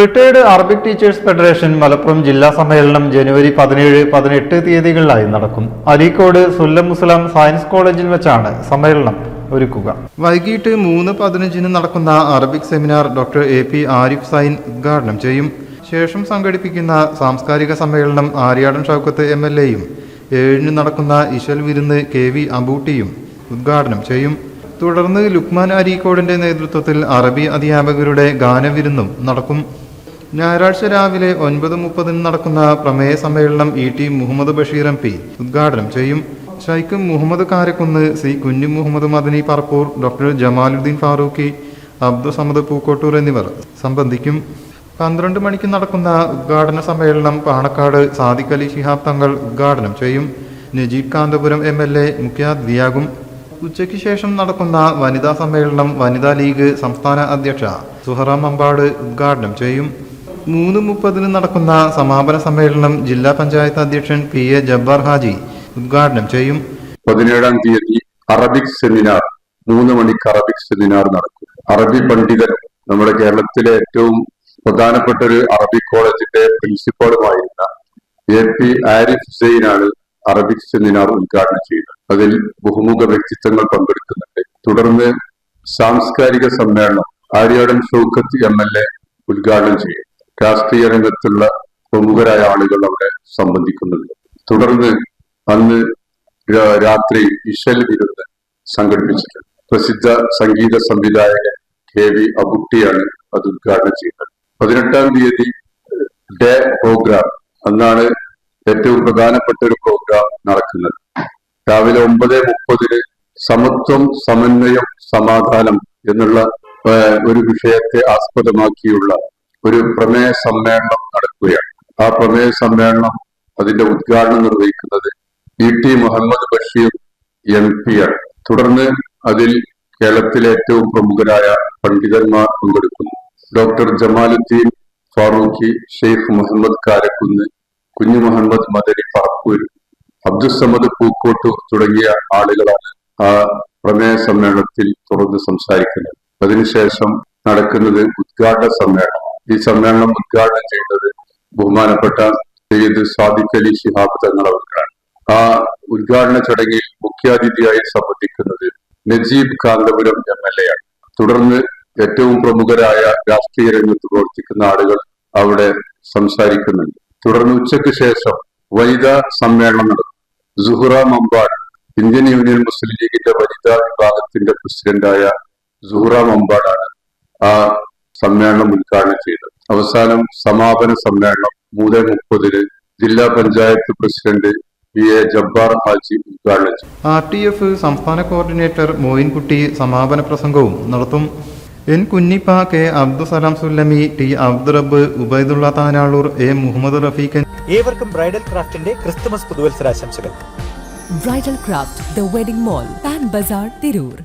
Retired Arabic teachers federation Malappuram ജില്ലാ സമ്മേളനം ജനുവരി പതിനേഴ് പതിനെട്ട് തീയതികളിലായി നടക്കും. അരീക്കോട് സുല്ലം മുസ്ലാം സയൻസ് കോളേജിൽ വെച്ചാണ് സമ്മേളനം ഒരുക്കുക. വൈകിട്ട് മൂന്ന് പതിനഞ്ചിന് നടക്കുന്ന Arabic seminar doctor A P Arif Zain ഉദ്ഘാടനം ചെയ്യും. ശേഷം സംഘടിപ്പിക്കുന്ന സാംസ്കാരിക സമ്മേളനം ആര്യാടൻ ഷൗക്കത്ത് എം എൽ എയും ഏഴിന് നടക്കുന്ന ഇശൽ വിരുന്ന് കെ വി അബൂട്ടിയും ഉദ്ഘാടനം ചെയ്യും. തുടർന്ന് ലുക്മാൻ അരീക്കോടിന്റെ നേതൃത്വത്തിൽ അറബി അധ്യാപകരുടെ ഗാനവിരുന്നും നടക്കും. ഞായറാഴ്ച രാവിലെ ഒൻപത് മുപ്പതിന് നടക്കുന്ന പ്രമേയ സമ്മേളനം E T Muhammad Basheer M P ഉദ്ഘാടനം ചെയ്യും. ഷൈഖ് മുഹമ്മദ് കാരക്കുന്ന് സി കുഞ്ഞു മുഹമ്മദ് മദനി പറപ്പൂർ ഡോക്ടർ ജമാലുദ്ദീൻ ഫാറൂഖി അബ്ദുൾ സമദ് പൂക്കോട്ടൂർ എന്നിവർ സംബന്ധിക്കും. പന്ത്രണ്ട് മണിക്ക് നടക്കുന്ന ഉദ്ഘാടന സമ്മേളനം പാണക്കാട് സാദിഖ് അലി ശിഹാബ് തങ്ങൾ ഉദ്ഘാടനം ചെയ്യും. Najeeb Kanthapuram M L A മുഖ്യാതിഥിയാകും ഉച്ചയ്ക്ക് ശേഷം നടക്കുന്ന വനിതാ സമ്മേളനം വനിതാ ലീഗ് സംസ്ഥാന അധ്യക്ഷ സുഹറ മമ്പാട് ഉദ്ഘാടനം ചെയ്യും. മൂന്ന് മുപ്പതിന് നടക്കുന്ന സമാപന സമ്മേളനം ജില്ലാ പഞ്ചായത്ത് അധ്യക്ഷൻ പി എ ജബ്ബാർ ഹാജി ഉദ്ഘാടനം ചെയ്യും. പതിനേഴാം തീയതി അറബിക് സെമിനാർ മൂന്ന് മണിക്ക് അറബിക് സെമിനാർ നടക്കും. അറബി പണ്ഡിതൻ നമ്മുടെ കേരളത്തിലെ ഏറ്റവും പ്രധാനപ്പെട്ട ഒരു അറബി കോളേജിന്റെ പ്രിൻസിപ്പാളുമായിരുന്ന എ പി ആരിഫ് ഹുസൈനാണ് അറബിക് സെമിനാർ ഉദ്ഘാടനം ചെയ്തത്. അതിൽ ബഹുമുഖ വ്യക്തിത്വങ്ങൾ പങ്കെടുക്കുന്നുണ്ട്. തുടർന്ന് സാംസ്കാരിക സമ്മേളനം Aryadan Shoukath M L A ഉദ്ഘാടനം ചെയ്യും. രാഷ്ട്രീയ രംഗത്തുള്ള പ്രമുഖരായ ആളുകൾ അവിടെ സംബന്ധിക്കുന്നുണ്ട്. തുടർന്ന് അന്ന് രാത്രി ഇശൽ വിരുന്ന് സംഘടിപ്പിച്ചിട്ടുണ്ട്. പ്രസിദ്ധ സംഗീത സംവിധായകൻ കെ വി അബുട്ടിയാണ് അത് ഉദ്ഘാടനം ചെയ്തത്. പതിനെട്ടാം തീയതി ഡേ പ്രോഗ്രാം. അന്നാണ് ഏറ്റവും പ്രധാനപ്പെട്ട ഒരു പ്രോഗ്രാം നടക്കുന്നത്. രാവിലെ ഒമ്പത് മുപ്പതിന് സമത്വം സമന്വയം സമാധാനം എന്നുള്ള ഒരു വിഷയത്തെ ആസ്പദമാക്കിയുള്ള ഒരു പ്രമേയ സമ്മേളനം നടക്കുകയാണ്. ആ പ്രമേയ സമ്മേളനം അതിന്റെ ഉദ്ഘാടനം നിർവഹിക്കുന്നത് E T Muhammad Basheer M ആണ്. തുടർന്ന് അതിൽ കേരളത്തിലെ ഏറ്റവും പ്രമുഖരായ പണ്ഡിതന്മാർ പങ്കെടുക്കുന്നു. ഡോക്ടർ ജമാലുദ്ദീൻ ഫാറൂഖി ഷെയ്ഖ് മുഹമ്മദ് കാരക്കുന്ന് കുഞ്ഞു മുഹമ്മദ് മദരി പറപ്പൂർ അബ്ദുസമദ് പൂക്കോട്ടൂർ തുടങ്ങിയ ആളുകളാണ് ആ പ്രമേയ സമ്മേളനത്തിൽ തുറന്ന് സംസാരിക്കുന്നത്. അതിനുശേഷം നടക്കുന്നത് ഉദ്ഘാടന സമ്മേളനം. ഈ സമ്മേളനം ഉദ്ഘാടനം ചെയ്തത് ബഹുമാനപ്പെട്ട സയ്യിദ് സാദിഖ് അലി ശിഹാബ് തങ്ങൾ അവർക്കാണ്. ആ ഉദ്ഘാടന ചടങ്ങിൽ മുഖ്യാതിഥിയായി സംബന്ധിക്കുന്നത് Najeeb Kanthapuram M L A ആണ്. തുടർന്ന് ഏറ്റവും പ്രമുഖരായ രാഷ്ട്രീയ രംഗത്ത് പ്രവർത്തിക്കുന്ന ആളുകൾ അവിടെ സംസാരിക്കുന്നുണ്ട്. തുടർന്ന് ഉച്ചയ്ക്ക് ശേഷം വനിതാ സമ്മേളനം നടക്കും. Suhra Mampad Indian union Muslim ലീഗിന്റെ വനിതാ വിഭാഗത്തിന്റെ പ്രസിഡന്റായ സുഹ്റ മമ്പാടാണ് ആ സമ്മേളനം ഉദ്ഘാടനം ചെയ്തത് അവസാനം സമാപന സമ്മേളനം മൂന്ന് മുപ്പതിന് ജില്ലാ panchayat president P A Jabbar Haji ഉദ്ഘാടനം ചെയ്തു. ആർ ടി എഫ് സംസ്ഥാന കോർഡിനേറ്റർ മോയിൻകുട്ടി സമാപന പ്രസംഗവും നടത്തും. N Kunhippa K Abdussalam Sullami T Abdurab Ubaidullah Tanalur A Muhammad റഫീഖൻ ഏവർക്കും ബ്രൈഡൽ ക്രാഫ്റ്റിന്റെ Christmas പുതുവത്സരാശംസകൾ. Bridal craft the wedding mall Pan Bazar Tirur.